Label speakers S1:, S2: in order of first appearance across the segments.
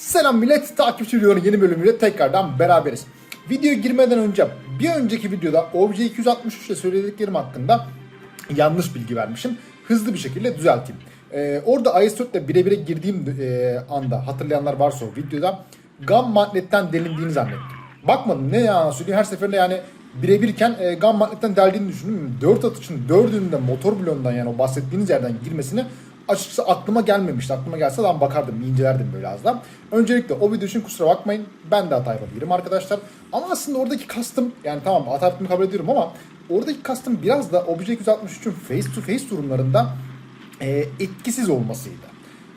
S1: Selam millet, takipçi videoların yeni bölümüyle tekrardan beraberiz. Videoya girmeden önce bir önceki videoda OBJ 263 ile söylediklerim hakkında yanlış bilgi vermişim. Hızlı bir şekilde düzelteyim. Ee, orada IS-4 ile birebire girdiğim e, anda hatırlayanlar varsa o videoda gam magnetten delindiğini zannettim. Bakmadım ne yalan söyleyeyim her seferinde yani birebirken e, gam magnetten deldiğini düşündüm. 4 atışın 4'ünün de motor bloğundan yani o bahsettiğiniz yerden girmesini açıkçası aklıma gelmemişti. Aklıma gelse ben bakardım, incelerdim böyle az da. Öncelikle o video için kusura bakmayın. Ben de hata yapabilirim arkadaşlar. Ama aslında oradaki kastım, yani tamam hata yaptığımı kabul ediyorum ama oradaki kastım biraz da Obj 263'ün face to face durumlarında e, etkisiz olmasıydı.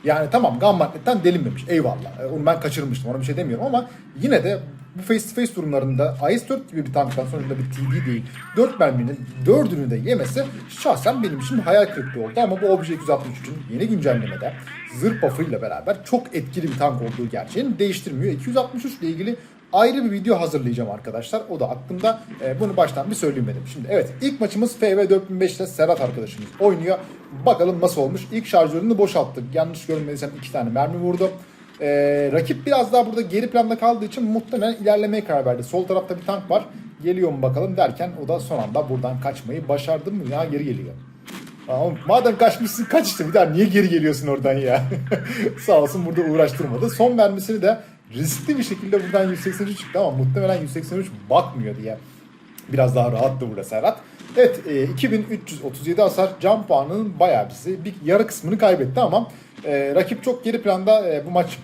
S1: Yani tamam gam magnetten delinmemiş eyvallah. E, Onu ben kaçırmıştım ona bir şey demiyorum ama yine de bu face to face durumlarında IS-4 gibi bir tanktan sonuçta bir TD değil. 4 merminin 4'ünü de yemesi şahsen benim için hayal kırıklığı oldu ama bu Obj 263'ün yeni güncellemede zırh buff'ıyla beraber çok etkili bir tank olduğu gerçeğini değiştirmiyor. 263 ile ilgili ayrı bir video hazırlayacağım arkadaşlar. O da aklımda. E, bunu baştan bir söyleyeyim dedim. Şimdi evet ilk maçımız FV 4005 ile Serhat arkadaşımız oynuyor. Bakalım nasıl olmuş. İlk şarjörünü boşalttık. Yanlış görmediysem iki tane mermi vurdu. E, rakip biraz daha burada geri planda kaldığı için muhtemelen ilerlemeye karar verdi. Sol tarafta bir tank var. Geliyor mu bakalım derken o da son anda buradan kaçmayı başardı mı? Ya geri geliyor. Ama madem kaçmışsın kaç işte bir daha niye geri geliyorsun oradan ya? Sağ olsun burada uğraştırmadı. Son mermisini de riskli bir şekilde buradan 183 çıktı ama muhtemelen 183 bakmıyor diye. Biraz daha rahattı burada Serhat. Evet e, 2337 hasar can puanının bayağı bizi bir yarı kısmını kaybetti ama e, rakip çok geri planda e, bu maç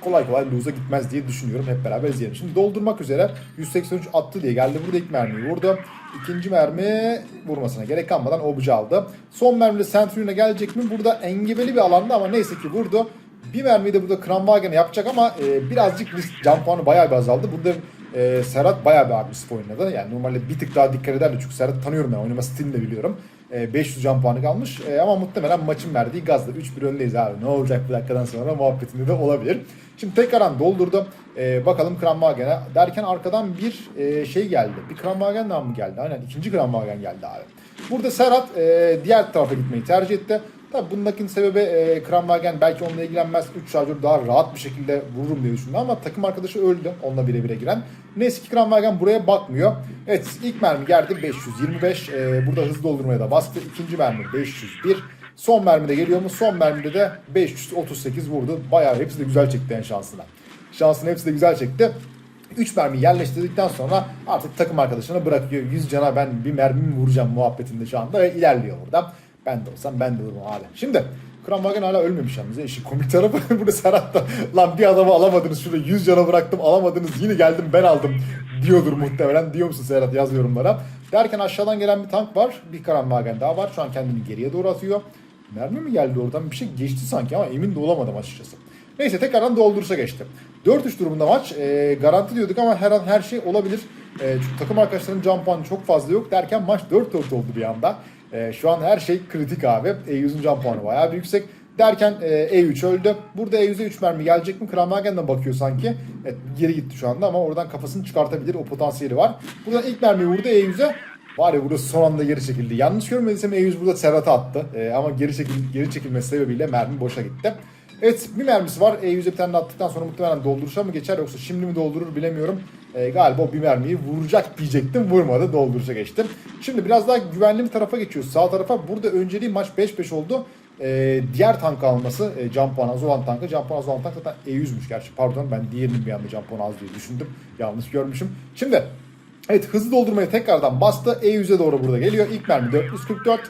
S1: kolay kolay lose'a gitmez diye düşünüyorum. Hep beraber izleyelim. Şimdi doldurmak üzere 183 attı diye geldi. Burada ilk mermiyi vurdu. İkinci mermi vurmasına gerek kalmadan obucu aldı. Son mermide Centurion'a gelecek mi? Burada engebeli bir alanda ama neyse ki vurdu. Bir mermiyi de burada Kramwagen'e yapacak ama e, birazcık risk can puanı bayağı bir azaldı. Burada e, Serhat bayağı bir agresif oynadı. Yani normalde bir tık daha dikkat ederdi çünkü Serhat tanıyorum ben oynama stilini de biliyorum. E, 500 can puanı kalmış E, ama muhtemelen maçın verdiği gazla 3-1 öndeyiz abi. Ne olacak bu dakikadan sonra muhabbetinde de olabilir. Şimdi tekrardan doldurdu. E, bakalım Kramwagen'e derken arkadan bir e, şey geldi. Bir Kramwagen daha mı geldi? Aynen ikinci Kramwagen geldi abi. Burada Serhat e, diğer tarafa gitmeyi tercih etti. Tabi bundaki sebebi e, Kramwagen belki onunla ilgilenmez. 3 şarjörü daha rahat bir şekilde vururum diye düşündü ama takım arkadaşı öldü onunla bire bire giren. Neyse ki Kramwagen buraya bakmıyor. Evet ilk mermi geldi 525. E, burada hızlı doldurmaya da bastı. İkinci mermi 501. Son mermide geliyor mu? Son mermide de 538 vurdu. Bayağı hepsi de güzel çekti en şansına. Şansını hepsi de güzel çekti. 3 mermi yerleştirdikten sonra artık takım arkadaşına bırakıyor. 100 cana ben bir mermi vuracağım muhabbetinde şu anda ve ilerliyor burada. Ben de olsam ben de vururum abi. Şimdi Kramwagen hala ölmemiş yalnız. ya. İşin komik tarafı burada Serhat da lan bir adamı alamadınız şurada 100 cana bıraktım alamadınız yine geldim ben aldım diyordur muhtemelen. Diyor musun Serhat yaz yorumlara. Derken aşağıdan gelen bir tank var. Bir Kramwagen daha var. Şu an kendini geriye doğru atıyor. Mermi mi geldi oradan? Bir şey geçti sanki ama emin de olamadım açıkçası. Neyse tekrardan dolduruşa geçtim. 4-3 durumunda maç. E, garanti diyorduk ama her an her şey olabilir. E, çünkü takım arkadaşlarının can çok fazla yok derken maç 4-4 oldu bir anda. E, şu an her şey kritik abi. E100'ün can puanı bayağı bir yüksek. Derken e, E3 öldü. Burada E100'e 3 mermi gelecek mi? Kramwagen'den bakıyor sanki. Evet geri gitti şu anda ama oradan kafasını çıkartabilir. O potansiyeli var. Buradan ilk mermi vurdu E100'e. Var ya burada son anda geri çekildi. Yanlış görmediysem E100 burada Serhat'a attı. E, ama geri, çekil, geri çekilmesi sebebiyle mermi boşa gitti. Evet bir mermisi var. E100'e bir tane attıktan sonra muhtemelen dolduruşa mı geçer yoksa şimdi mi doldurur bilemiyorum. E, galiba o bir mermiyi vuracak diyecektim. Vurmadı dolduruşa geçtim. Şimdi biraz daha güvenli bir tarafa geçiyoruz. Sağ tarafa burada önceliği maç 5-5 oldu. E, diğer tank alması e, can puanı az olan tankı. Can puanı az olan tank zaten E100'müş gerçi. Pardon ben diğerinin bir anda can puanı az diye düşündüm. Yanlış görmüşüm. Şimdi Evet hızlı doldurmaya tekrardan bastı. E100'e doğru burada geliyor. İlk mermi 444.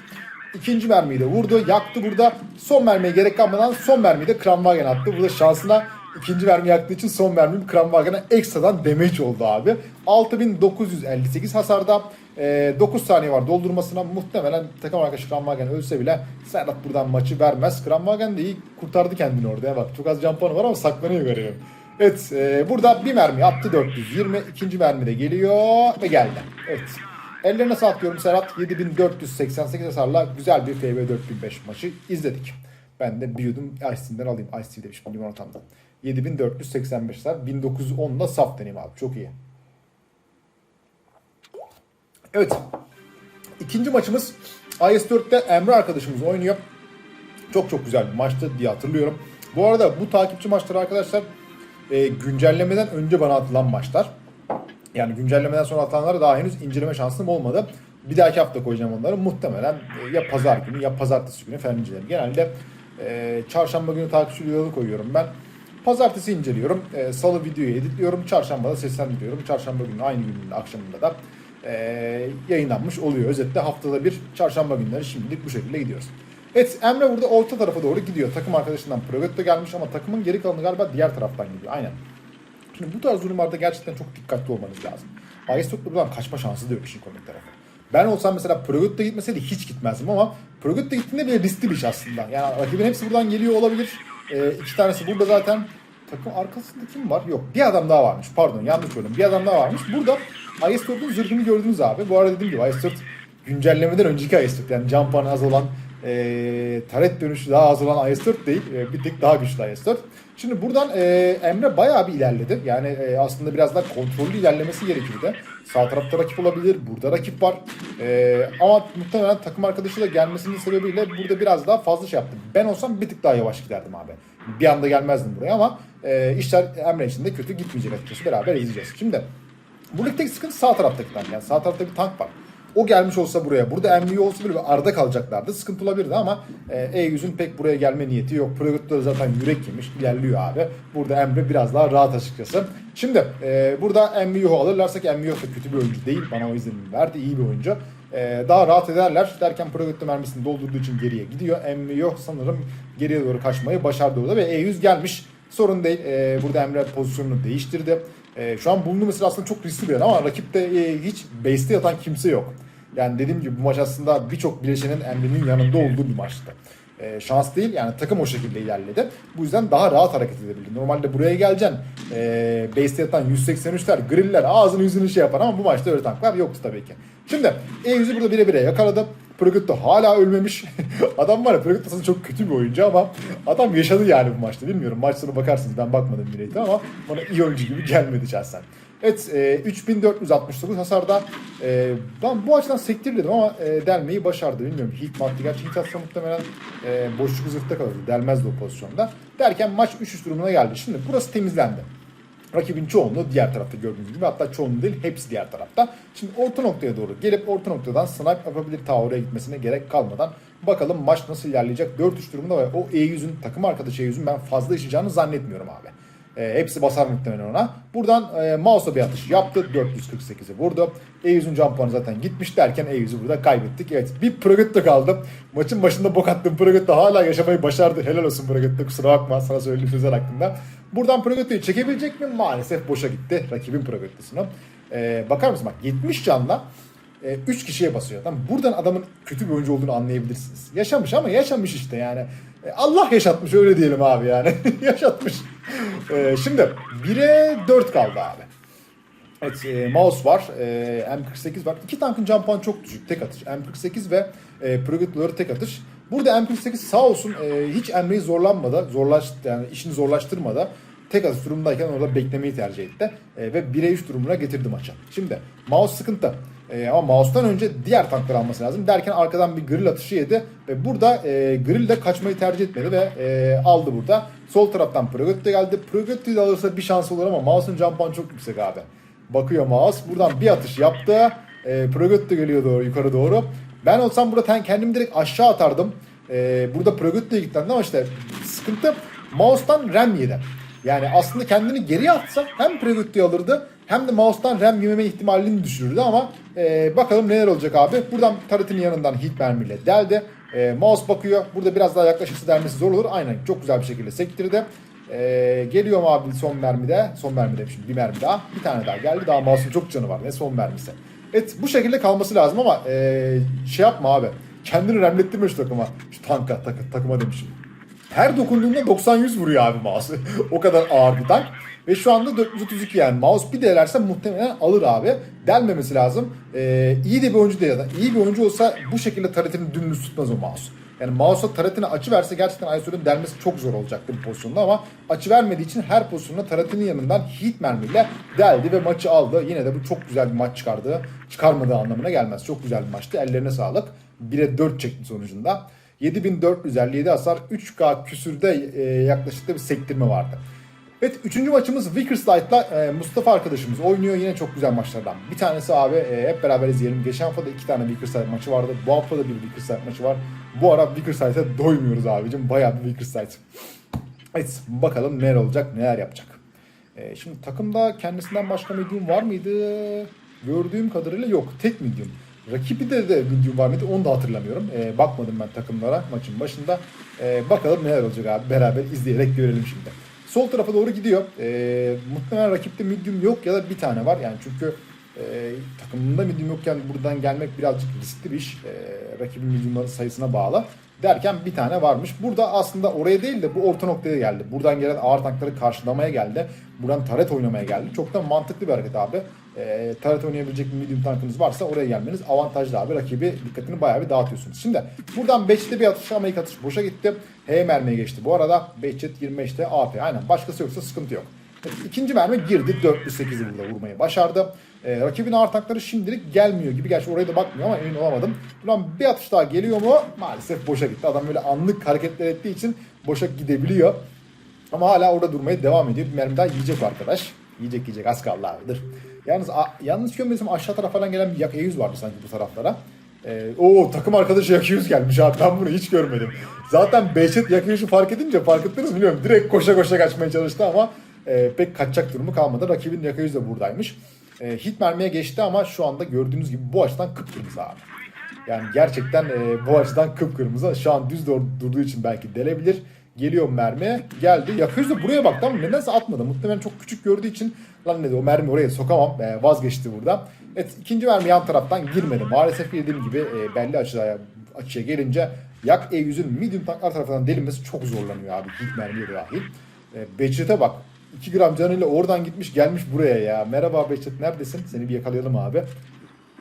S1: İkinci mermiyi de vurdu. Yaktı burada. Son mermiye gerek kalmadan son mermiyi de Kramwagen attı. Burada şansına ikinci mermi yaktığı için son mermim Kramwagen'e ekstradan damage oldu abi. 6958 hasarda. e, 9 saniye var doldurmasına. Muhtemelen takım arkadaşı Kramwagen ölse bile Serhat buradan maçı vermez. Kramwagen de iyi kurtardı kendini orada. Ya bak çok az can puanı var ama saklanıyor garibim. Evet e, burada bir mermi attı 420. ikinci mermi de geliyor ve geldi. Evet. Ellerine sağlık diyorum Serhat. 7488 hasarla güzel bir FB 4005 maçı izledik. Ben de bir yudum Ice alayım. Ice Tea demişim limonatamdan. 7485 hasar. 1910'da saf deneyim abi. Çok iyi. Evet. İkinci maçımız IS-4'te Emre arkadaşımız oynuyor. Çok çok güzel bir maçtı diye hatırlıyorum. Bu arada bu takipçi maçları arkadaşlar e, güncellemeden önce bana atılan maçlar. Yani güncellemeden sonra atılanlara daha henüz inceleme şansım olmadı. Bir dahaki hafta koyacağım onları. Muhtemelen e, ya pazar günü ya pazartesi günü falan incelerim. Genelde e, çarşamba günü takipçi videoları koyuyorum ben. Pazartesi inceliyorum. E, Salı videoyu editliyorum. Çarşamba da seslendiriyorum. Çarşamba günü aynı günün akşamında da e, yayınlanmış oluyor. Özetle haftada bir çarşamba günleri şimdilik bu şekilde gidiyoruz. Evet Emre burada orta tarafa doğru gidiyor. Takım arkadaşından Progetto gelmiş ama takımın geri kalanı galiba diğer taraftan gidiyor. Aynen. Şimdi bu tarz durumlarda gerçekten çok dikkatli olmanız lazım. Aristotle buradan kaçma şansı da yok işin komik tarafı. Ben olsam mesela Progetto gitmeseydi hiç gitmezdim ama Progetto gittiğinde bile riskli bir iş aslında. Yani rakibin hepsi buradan geliyor olabilir. Ee, iki tanesi burada zaten. Takım arkasında kim var? Yok. Bir adam daha varmış. Pardon yanlış söyledim. Bir adam daha varmış. Burada Aristote'un zırhını gördünüz abi. Bu arada dediğim gibi Aristotle güncellemeden önceki Aristotle. Yani jump az olan e, taret dönüşü daha az olan IS-4 değil. E, bir tık daha güçlü IS-4. Şimdi buradan e, Emre bayağı bir ilerledi. Yani e, aslında biraz daha kontrollü ilerlemesi gerekirdi. Sağ tarafta rakip olabilir. Burada rakip var. E, ama muhtemelen takım arkadaşı da gelmesinin sebebiyle burada biraz daha fazla şey yaptım. Ben olsam bir tık daha yavaş giderdim abi. Bir anda gelmezdim buraya ama e, işler Emre için de kötü gitmeyecek açıkçası. Beraber izleyeceğiz. Şimdi bu ligdeki sıkıntı sağ tarafta tank. Yani sağ tarafta bir tank var. O gelmiş olsa buraya, burada Emre olsa bir arada kalacaklardı. Sıkıntı olabilirdi ama e, E100'ün pek buraya gelme niyeti yok. Progetto da zaten yürek yemiş, ilerliyor abi. Burada Emre biraz daha rahat açıkçası. Şimdi e, burada Emre'yi alırlarsa ki Emre da kötü bir oyuncu değil. Bana o izlenimi verdi, iyi bir oyuncu. E, daha rahat ederler derken Progetto mermisini doldurduğu için geriye gidiyor. Emre sanırım geriye doğru kaçmayı başardı orada ve E100 gelmiş. Sorun değil. E, burada Emre pozisyonunu değiştirdi. E, şu an bulunduğu mesela aslında çok riskli bir yer ama rakipte e, hiç base'te yatan kimse yok. Yani dediğim gibi bu maç aslında birçok bileşenin Emre'nin yanında olduğu bir maçtı. E, şans değil yani takım o şekilde ilerledi. Bu yüzden daha rahat hareket edebildi. Normalde buraya geleceksin e, base'te yatan 183'ler, griller ağzını yüzünü şey yapar ama bu maçta öyle tanklar yoktu tabii ki. Şimdi E100'ü burada bire bire yakaladı. Progetto hala ölmemiş. adam var ya Progetto aslında çok kötü bir oyuncu ama adam yaşadı yani bu maçta. Bilmiyorum maç sonu bakarsınız ben bakmadım bileti ama bana iyi oyuncu gibi gelmedi şahsen. Evet e, 3469 hasarda e, ben bu açıdan sektirdim ama e, delmeyi başardı. Bilmiyorum hit mi attı. Gerçi hit atsa muhtemelen e, boşluk zırhta kalırdı. Delmezdi o pozisyonda. Derken maç 3-3 durumuna geldi. Şimdi burası temizlendi. Rakibin çoğunluğu diğer tarafta gördüğünüz gibi hatta çoğunluğu değil hepsi diğer tarafta. Şimdi orta noktaya doğru gelip orta noktadan snipe yapabilir oraya gitmesine gerek kalmadan bakalım maç nasıl ilerleyecek. 4-3 durumunda ve o E100'ün takım arkadaşı E100'ün ben fazla işleyeceğini zannetmiyorum abi. E, hepsi basar muhtemelen ona. Buradan e, mouse'a bir atış yaptı. 448'i vurdu. E100'ün jump puanı zaten gitmiş derken E100'ü burada kaybettik. Evet bir Progetto kaldı. Maçın başında bok attım. Progetto hala yaşamayı başardı. Helal olsun Progetto kusura bakma sana söylediğim sözler hakkında. Buradan Progetto'yu çekebilecek mi? Maalesef boşa gitti rakibin Progetto'sunu. E, bakar mısın bak 70 canla 3 kişiye basıyor. Tamam buradan adamın kötü bir oyuncu olduğunu anlayabilirsiniz. Yaşamış ama yaşamış işte yani. E, Allah yaşatmış öyle diyelim abi yani. yaşatmış. E, şimdi 1'e 4 kaldı abi. Evet e, mouse var, e, M48 var. İki tankın jump puanı çok düşük. Tek atış. M48 ve e, Progetto'ları tek atış. Burada M48 sağ olsun e, hiç Emre'yi zorlanmadı. Zorlaş, yani işini zorlaştırmadı. Tek atış durumundayken orada beklemeyi tercih etti. E, ve 1'e 3 durumuna getirdi maça. Şimdi mouse sıkıntı. E, ama mouse'tan önce diğer tankları alması lazım. Derken arkadan bir grill atışı yedi. Ve burada e, grill de kaçmayı tercih etmedi ve e, aldı burada. Sol taraftan Progetto geldi. Progetto'yu da alırsa bir şans olur ama mouse'un jump çok yüksek abi. Bakıyor mouse. Buradan bir atış yaptı. E, Progetto geliyor doğru yukarı doğru. Ben olsam burada kendimi direkt aşağı atardım. E, burada Progetto'ya gitti ama işte sıkıntı mouse'tan RAM yedi. Yani aslında kendini geriye atsa hem Progetto'yu alırdı hem de mouse'tan RAM yememe ihtimalini düşürürdü ama e, bakalım neler olacak abi. Buradan taretin yanından hit mermiyle deldi. E, mouse bakıyor. Burada biraz daha yaklaşırsa delmesi zor olur. Aynen çok güzel bir şekilde sektirdi. E, geliyor mu abi son mermide? Son mermi demişim. Bir mermi daha. Bir tane daha geldi. Daha mouse'un çok canı var. Ne son mermisi. Evet bu şekilde kalması lazım ama e, şey yapma abi. Kendini remlettirme şu takıma. Şu tanka tak, takıma demişim. Her dokunduğunda 90-100 vuruyor abi mouse. o kadar ağır bir tank. Ve şu anda 432 yani mouse bir delerse muhtemelen alır abi. Delmemesi lazım. Ee, iyi de bir oyuncu değil. İyi bir oyuncu olsa bu şekilde taretini dümdüz tutmaz o mouse. Yani mouse'a taretini açı verse gerçekten Aysur'un delmesi çok zor olacaktı bu pozisyonda ama açı vermediği için her pozisyonda taretinin yanından hit mermiyle deldi ve maçı aldı. Yine de bu çok güzel bir maç çıkardı. Çıkarmadığı anlamına gelmez. Çok güzel bir maçtı. Ellerine sağlık. 1'e 4 çekti sonucunda. 7457 hasar 3K küsürde e, yaklaşık da bir sektirme vardı. Evet üçüncü maçımız Vickerslight'la e, Mustafa arkadaşımız oynuyor. Yine çok güzel maçlardan. Bir tanesi abi e, hep beraber izleyelim. Geçen hafta da iki tane Vickerslight maçı vardı. Bu hafta da bir Vickerslight maçı var. Bu ara Vickerslight'a doymuyoruz abicim. Bayağı bir Vickerslight. Evet bakalım neler olacak, neler yapacak. E, şimdi takımda kendisinden başka medium var mıydı? Gördüğüm kadarıyla yok. Tek medium. Rakibi de de medium var mıydı onu da hatırlamıyorum. E, bakmadım ben takımlara maçın başında. E, bakalım neler olacak abi. Beraber izleyerek görelim şimdi. Sol tarafa doğru gidiyor. E, muhtemelen rakipte medium yok ya da bir tane var. Yani çünkü e, takımında medium yokken buradan gelmek birazcık riskli bir iş. E, rakibin mediumların sayısına bağlı. Derken bir tane varmış. Burada aslında oraya değil de bu orta noktaya geldi. Buradan gelen ağır tankları karşılamaya geldi. Buradan taret oynamaya geldi. Çok da mantıklı bir hareket abi. E, taret oynayabilecek bir medium tankınız varsa oraya gelmeniz avantajlı abi. Rakibi dikkatini bayağı bir dağıtıyorsunuz. Şimdi buradan 5'te bir atış ama ilk atış boşa gitti. H mermiye geçti. Bu arada Behçet 25'te AP. Aynen başkası yoksa sıkıntı yok. İkinci mermi girdi. 408'i burada vurmayı başardı. Ee, rakibin ağır tankları şimdilik gelmiyor gibi. Gerçi oraya da bakmıyor ama emin olamadım. Ulan bir atış daha geliyor mu? Maalesef boşa gitti. Adam böyle anlık hareketler ettiği için boşa gidebiliyor. Ama hala orada durmaya devam ediyor. Bir mermi daha yiyecek arkadaş. Yiyecek yiyecek az kaldı abidir. Yalnız a, yanlış görmediysem aşağı taraf falan gelen bir yak 100 vardı sanki bu taraflara. Ee, o takım arkadaşı yak 100 gelmiş abi ben bunu hiç görmedim. Zaten Behçet yak 100'ü fark edince fark ettiniz mi bilmiyorum. Direkt koşa koşa kaçmaya çalıştı ama e, pek kaçacak durumu kalmadı. Rakibin yak 100 de buradaymış. E, hit mermiye geçti ama şu anda gördüğünüz gibi bu açıdan kıpkırmızı abi. Yani gerçekten e, bu açıdan kıpkırmızı. Şu an düz dur- durduğu için belki delebilir. Geliyor mermi. Geldi. Yakıyoruz da buraya baktı ama nedense atmadı. Muhtemelen çok küçük gördüğü için lan dedi o mermi oraya sokamam. E, vazgeçti burada. Evet ikinci mermi yan taraftan girmedi. Maalesef dediğim gibi e, belli açıya, açıya gelince Yak E100'ün medium tanklar tarafından delinmesi çok zorlanıyor abi. Hit mermiye dahil. E, Behçet'e bak. 2 gram canıyla oradan gitmiş gelmiş buraya ya. Merhaba Behçet neredesin? Seni bir yakalayalım abi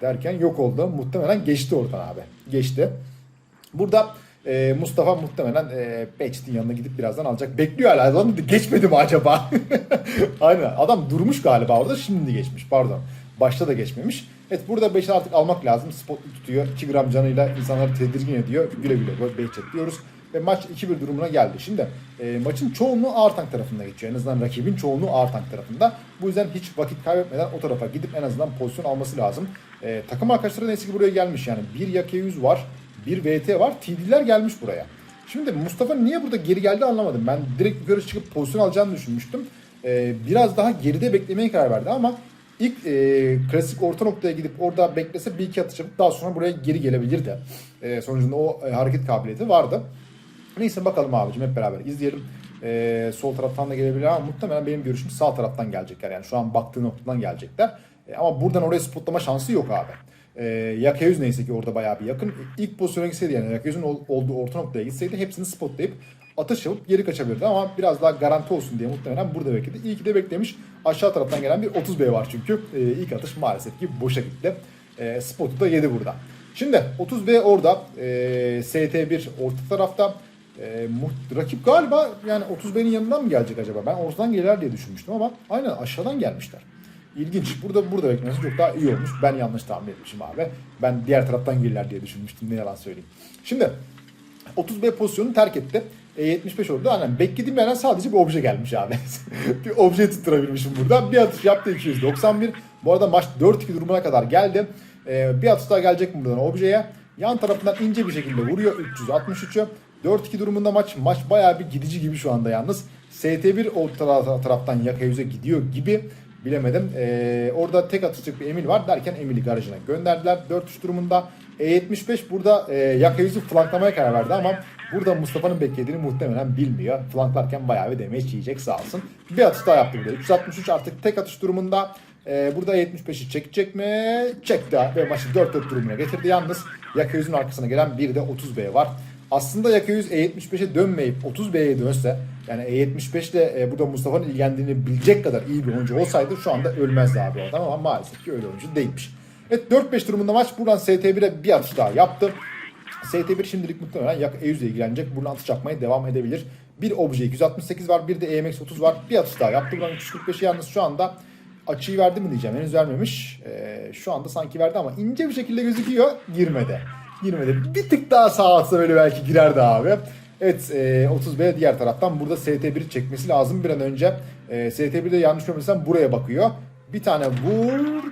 S1: derken yok oldu. Muhtemelen geçti oradan abi. Geçti. Burada e, Mustafa muhtemelen e, Behçet'in yanına gidip birazdan alacak. Bekliyor hala. Adam geçmedi mi acaba? Aynen. Adam durmuş galiba orada. Şimdi geçmiş. Pardon. Başta da geçmemiş. Evet burada Behçet artık almak lazım. Spotlu tutuyor. 2 gram canıyla insanları tedirgin ediyor. Güle güle Behçet diyoruz. Ve maç 2-1 durumuna geldi. Şimdi e, maçın çoğunluğu ağır tank tarafında geçiyor. En azından rakibin çoğunluğu ağır tank tarafında. Bu yüzden hiç vakit kaybetmeden o tarafa gidip en azından pozisyon alması lazım. E, takım arkadaşları neyse ki buraya gelmiş. Yani bir Yake 100 var, bir VT var. TD'ler gelmiş buraya. Şimdi Mustafa niye burada geri geldi anlamadım. Ben direkt yukarı çıkıp pozisyon alacağını düşünmüştüm. E, biraz daha geride beklemeye karar verdi ama ilk e, klasik orta noktaya gidip orada beklese bir iki atış yapıp daha sonra buraya geri gelebilirdi. E, sonucunda o e, hareket kabiliyeti vardı. Neyse bakalım abicim hep beraber izleyelim. Ee, sol taraftan da gelebilir ama muhtemelen benim görüşüm sağ taraftan gelecekler. Yani şu an baktığı noktadan gelecekler. Ee, ama buradan oraya spotlama şansı yok abi. Ee, Yakayüz neyse ki orada bayağı bir yakın. İlk pozisyona gitseydi yani Yakayüz'ün ol- olduğu orta noktaya gitseydi hepsini spotlayıp atış yapıp geri kaçabilirdi ama biraz daha garanti olsun diye muhtemelen burada bekledi. İyi ki de beklemiş. Aşağı taraftan gelen bir 30B var çünkü. Ee, ilk atış maalesef ki boşa gitti. Ee, spotu da yedi burada. Şimdi 30B orada. Ee, ST1 orta tarafta. E, rakip galiba yani 30 yanından mı gelecek acaba? Ben ortadan gelir diye düşünmüştüm ama aynen aşağıdan gelmişler. İlginç. Burada burada beklemesi çok daha iyi olmuş. Ben yanlış tahmin etmişim abi. Ben diğer taraftan gelirler diye düşünmüştüm. Ne yalan söyleyeyim. Şimdi 30B pozisyonu terk etti. E75 oldu. Aynen beklediğim yerden sadece bir obje gelmiş abi. bir obje tutturabilmişim burada. Bir atış yaptı 291. Bu arada maç 4-2 durumuna kadar geldi. Ee, bir atış daha gelecek buradan objeye? Yan tarafından ince bir şekilde vuruyor 363'ü. 4-2 durumunda maç. Maç bayağı bir gidici gibi şu anda yalnız. ST1 o tara- taraftan Yakayüz'e gidiyor gibi bilemedim. Ee, orada tek atışlık bir Emil var derken Emil'i garajına gönderdiler. 4-3 durumunda. E75 burada e, Yakayüz'ü flanklamaya karar verdi ama burada Mustafa'nın beklediğini muhtemelen bilmiyor. Flanklarken bayağı bir damage yiyecek sağ olsun. Bir atış daha yaptı burada. 363 artık tek atış durumunda. Ee, burada 75'i çekecek mi? Çekti ve maçı 4-4 durumuna getirdi. Yalnız Yakayüz'ün arkasına gelen bir de 30B var. Aslında Yakayüz E75'e dönmeyip 30B'ye dönse yani E75 ile burada Mustafa'nın ilgilendiğini bilecek kadar iyi bir oyuncu olsaydı şu anda ölmezdi abi adam ama maalesef ki öyle oyuncu değilmiş. Evet 4-5 durumunda maç buradan ST1'e bir atış daha yaptı. ST1 şimdilik muhtemelen Yak E100 ile ilgilenecek. Buradan atış yapmaya devam edebilir. Bir obje 268 var bir de EMX 30 var. Bir atış daha yaptı. Buradan 345'i yalnız şu anda açıyı verdi mi diyeceğim. Henüz vermemiş. Ee, şu anda sanki verdi ama ince bir şekilde gözüküyor. Girmedi. Girmedi. Bir tık daha sağa atsa böyle belki girerdi abi. Evet e, 30B diğer taraftan burada ST1'i çekmesi lazım bir an önce. E, ST1 de yanlış görmesem buraya bakıyor. Bir tane vur.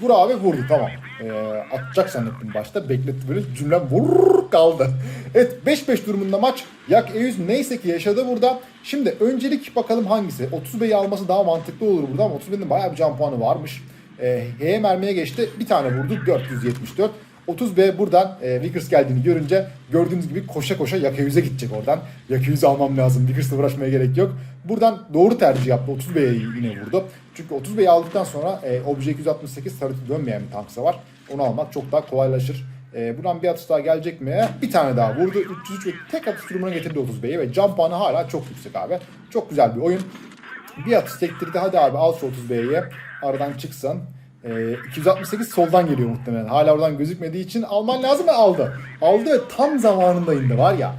S1: Vur abi vurdu tamam. E, atacak zannettim başta. Bekletti böyle cümlem vur kaldı. Evet 5-5 durumunda maç. Yak E100 neyse ki yaşadı burada. Şimdi öncelik bakalım hangisi. 30B'yi alması daha mantıklı olur burada ama 30B'nin bayağı bir can puanı varmış. E, H'ye mermiye geçti. Bir tane vurdu 474. 30B buradan e, Vickers geldiğini görünce gördüğünüz gibi koşa koşa Yaka 100'e gidecek oradan. Yaka 100'ü almam lazım. Vickers'la uğraşmaya gerek yok. Buradan doğru tercih yaptı. 30B'ye yine vurdu. Çünkü 30B'yi aldıktan sonra e, Obje 268 tarıtı dönmeyen bir tanksa var. Onu almak çok daha kolaylaşır. E, buradan bir atış daha gelecek mi? Bir tane daha vurdu. 303 ve tek atış durumuna getirdi 30B'yi ve can puanı hala çok yüksek abi. Çok güzel bir oyun. Bir atış sektirdi. Hadi abi al şu 30B'yi. Aradan çıksın. Ee, 268 soldan geliyor muhtemelen. Hala oradan gözükmediği için alman lazım ve aldı. Aldı ve tam zamanında indi var ya.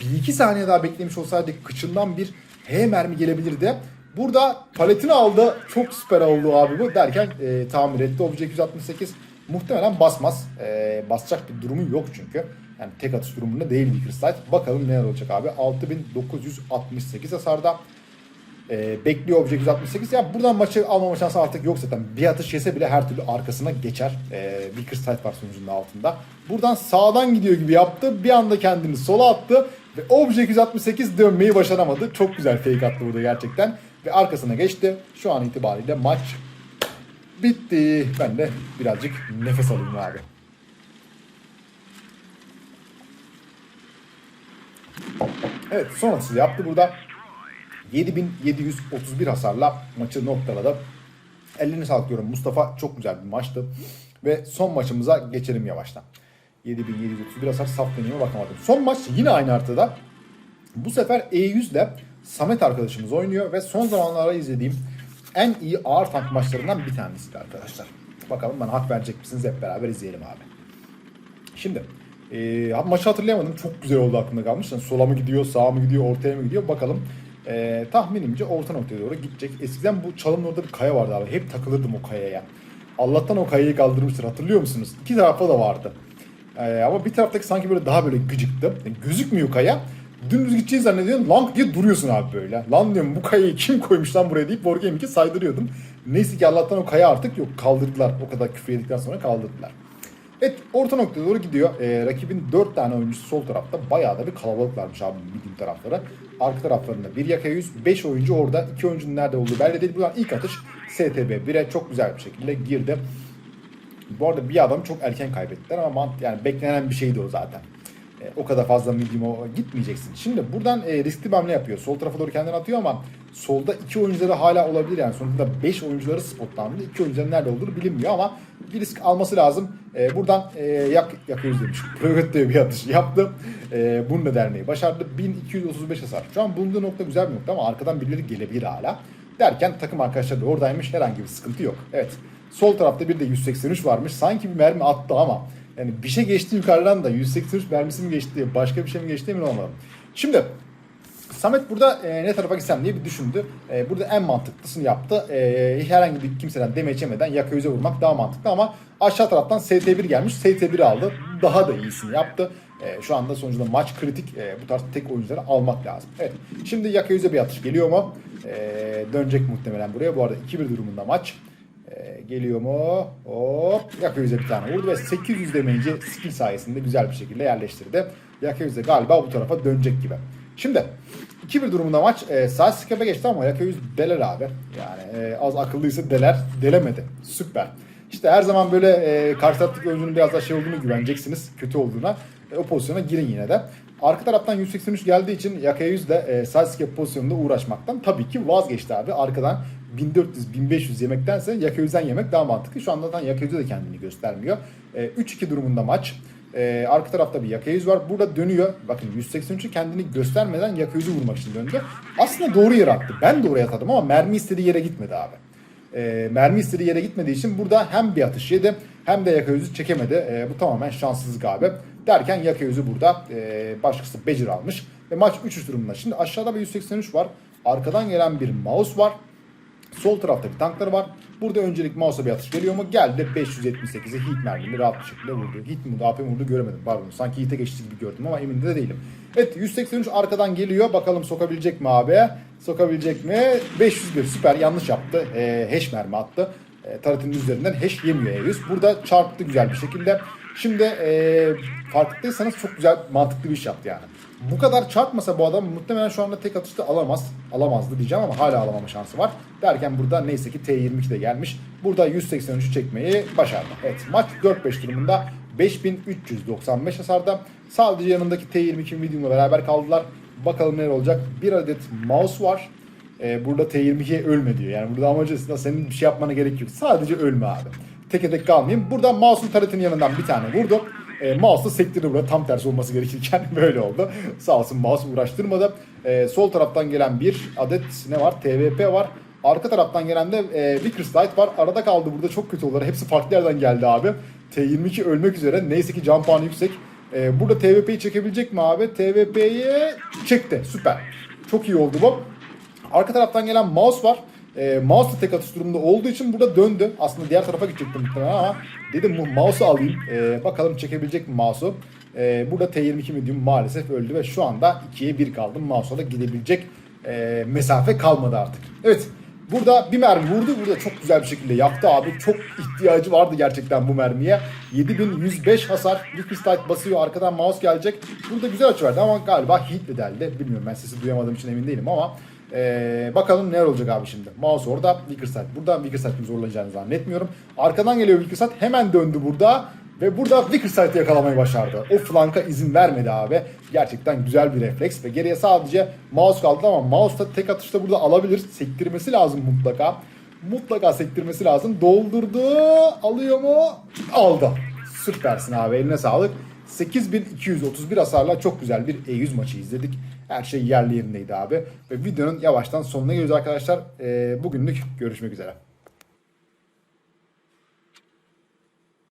S1: Bir iki saniye daha beklemiş olsaydı kıçından bir H mermi gelebilirdi. Burada paletini aldı. Çok süper oldu abi bu derken e, tamir etti. Obje 268 muhtemelen basmaz. E, basacak bir durumu yok çünkü. Yani tek atış durumunda değil Crystal. Bakalım neler olacak abi. 6968 hasarda. E, bekliyor Obje 168. Ya buradan maçı almama şansı artık yok zaten. Bir atış yese bile her türlü arkasına geçer. E, Vickers Sight var sonucunda altında. Buradan sağdan gidiyor gibi yaptı. Bir anda kendini sola attı. Ve Obje 268 dönmeyi başaramadı. Çok güzel fake attı burada gerçekten. Ve arkasına geçti. Şu an itibariyle maç bitti. Ben de birazcık nefes alayım abi. Evet sonrası yaptı burada. 7731 hasarla maçı noktaladı. Ellerine sağlık diyorum. Mustafa çok güzel bir maçtı. Ve son maçımıza geçelim yavaştan. 7731 hasar saf deneyime bakamadım. Son maç yine aynı haritada. Bu sefer E100 ile Samet arkadaşımız oynuyor ve son zamanlarda izlediğim en iyi ağır tank maçlarından bir tanesi arkadaşlar. Bakalım bana hak verecek misiniz hep beraber izleyelim abi. Şimdi e, maçı hatırlayamadım. Çok güzel oldu aklımda kalmış. Yani sola mı gidiyor, sağa mı gidiyor, ortaya mı gidiyor bakalım. E, tahminimce orta noktaya doğru gidecek. Eskiden bu çalımın orada bir kaya vardı abi. Hep takılırdım o kayaya. Allah'tan o kayayı kaldırmıştır. Hatırlıyor musunuz? İki tarafta da vardı. E, ama bir taraftaki sanki böyle daha böyle gıcıktı. Yani gözükmüyor kaya. Dümdüz gideceğini zannediyorsun. Lang diye duruyorsun abi böyle. Lan diyorum bu kayayı kim koymuş lan buraya deyip Wargame 2 saydırıyordum. Neyse ki Allah'tan o kaya artık yok. Kaldırdılar. O kadar küfür yedikten sonra kaldırdılar. Evet orta noktaya doğru gidiyor. Ee, rakibin 4 tane oyuncusu sol tarafta. Bayağı da bir kalabalık varmış abi bildiğim taraflara. Arka taraflarında bir yaka 100, 5 oyuncu orada. 2 oyuncunun nerede olduğu belli değil. Buradan ilk atış STB 1'e çok güzel bir şekilde girdi. Bu arada bir adam çok erken kaybettiler ama mant- yani beklenen bir şeydi o zaten. E, o kadar fazla medium o gitmeyeceksin. Şimdi buradan e, riskli bir hamle yapıyor. Sol tarafa doğru kendini atıyor ama solda iki oyuncuları hala olabilir yani. Sonuçta 5 oyuncuları spotlandı. İki oyuncuların nerede olduğunu bilinmiyor ama bir risk alması lazım. E, buradan e, yak yakıyoruz demiş. Privet bir atış yaptı. E, bunu da derneği başardı. 1235 hasar. Şu an bulunduğu nokta güzel bir nokta ama arkadan birileri gelebilir hala. Derken takım arkadaşları da oradaymış. Herhangi bir sıkıntı yok. Evet. Sol tarafta bir de 183 varmış. Sanki bir mermi attı ama yani bir şey geçti yukarıdan da 183 mermisi mi geçti, başka bir şey mi geçti emin olmadım. Şimdi Samet burada e, ne tarafa gitsem diye bir düşündü. E, burada en mantıklısını yaptı. E, herhangi bir kimseden demeç yaka yüze vurmak daha mantıklı ama aşağı taraftan ST1 gelmiş. ST1'i aldı. Daha da iyisini yaptı. E, şu anda sonucunda maç kritik. E, bu tarz tek oyuncuları almak lazım. Evet. Şimdi yaka yüze bir atış geliyor mu? E, dönecek muhtemelen buraya. Bu arada 2-1 durumunda maç. Geliyor mu? Hop. Yaka yüze bir tane vurdu ve 800 demeyince skill sayesinde güzel bir şekilde yerleştirdi. Yaka yüze galiba bu tarafa dönecek gibi. Şimdi 2-1 durumunda maç e, sağ skip'e geçti ama Yaka yüz deler abi. Yani e, az akıllıysa deler. Delemedi. Süper. İşte her zaman böyle e, karşı taraftaki oyuncunun biraz daha şey olduğunu güveneceksiniz. Kötü olduğuna. E, o pozisyona girin yine de. Arka taraftan 183 geldiği için Yakaya 100 de e, pozisyonunda uğraşmaktan tabii ki vazgeçti abi. Arkadan 1400-1500 yemektense Yaka 100'den yemek daha mantıklı. Şu anda zaten 100 de kendini göstermiyor. E, 3-2 durumunda maç. E, arka tarafta bir 100 var. Burada dönüyor. Bakın 183'ü kendini göstermeden 100'ü vurmak için döndü. Aslında doğru yere attı. Ben de oraya atadım ama mermi istediği yere gitmedi abi. E, mermi istediği yere gitmediği için burada hem bir atış yedi hem de 100'ü çekemedi. E, bu tamamen şanssızlık abi. Derken 100'ü burada e, başkası Becir almış. Ve maç 3-3 durumunda. Şimdi aşağıda bir 183 var. Arkadan gelen bir mouse var. Sol tarafta bir tankları var. Burada öncelik mouse'a bir atış geliyor mu? Geldi 578'e hit mermini rahat bir şekilde vurdu. Hit mi vurdu, AP vurdu göremedim pardon. Sanki hit'e geçti gibi gördüm ama emin de değilim. Evet 183 arkadan geliyor. Bakalım sokabilecek mi abi? Sokabilecek mi? 501 süper yanlış yaptı. Ee, hash mermi attı. E, taratının üzerinden hash yemiyor E100. Burada çarptı güzel bir şekilde. Şimdi e, farkındaysanız çok güzel mantıklı bir iş yaptı yani. Bu kadar çarpmasa bu adam muhtemelen şu anda tek atışta alamaz. Alamazdı diyeceğim ama hala alamama şansı var. Derken burada neyse ki T22 de gelmiş. Burada 183'ü çekmeyi başardı. Evet maç 4-5 durumunda 5395 hasarda. Sadece yanındaki T22 Medium'la beraber kaldılar. Bakalım neler olacak. Bir adet mouse var. Ee, burada T22'ye ölme diyor. Yani burada amacı aslında senin bir şey yapmana gerek yok. Sadece ölme abi. Tek tek kalmayayım. Burada mouse'un taretinin yanından bir tane vurdu. E, mouse da sektirdi burada. Tam tersi olması gerekirken böyle oldu. Sağ olsun mouse uğraştırmadı. E, sol taraftan gelen bir adet ne var? TVP var. Arka taraftan gelen de e, Vickers Light var. Arada kaldı burada çok kötü olarak. Hepsi farklı yerden geldi abi. T22 ölmek üzere. Neyse ki can puanı yüksek. E, burada TVP'yi çekebilecek mi abi? TVP'yi çekti. Süper. Çok iyi oldu bu. Arka taraftan gelen mouse var. E, mouse da tek atış durumunda olduğu için burada döndü. Aslında diğer tarafa gidecektim muhtemelen ama dedim bu mouse'u alayım. E, bakalım çekebilecek mi mouse'u. E, burada T22 medium maalesef öldü ve şu anda 2'ye 1 kaldım. Mouse'a da gidebilecek e, mesafe kalmadı artık. Evet. Burada bir mermi vurdu. Burada çok güzel bir şekilde yaktı abi. Çok ihtiyacı vardı gerçekten bu mermiye. 7105 hasar. Light basıyor. Arkadan mouse gelecek. Burada güzel açı verdi ama galiba hit de deldi. Bilmiyorum ben sesi duyamadığım için emin değilim ama ee, bakalım neler olacak abi şimdi. Mouse orada, Wickerside burada. Wickerside'ın zorlanacağını zannetmiyorum. Arkadan geliyor Wickerside. Hemen döndü burada. Ve burada Wickerside'ı yakalamayı başardı. O flanka izin vermedi abi. Gerçekten güzel bir refleks. Ve geriye sadece mouse kaldı ama mouse da tek atışta burada alabilir. Sektirmesi lazım mutlaka. Mutlaka sektirmesi lazım. Doldurdu. Alıyor mu? Aldı. Süpersin abi. Eline sağlık. 8231 hasarla çok güzel bir E100 maçı izledik. Her şey yerli yerindeydi abi. Ve videonun yavaştan sonuna geliyoruz arkadaşlar. Ee, bugünlük görüşmek üzere.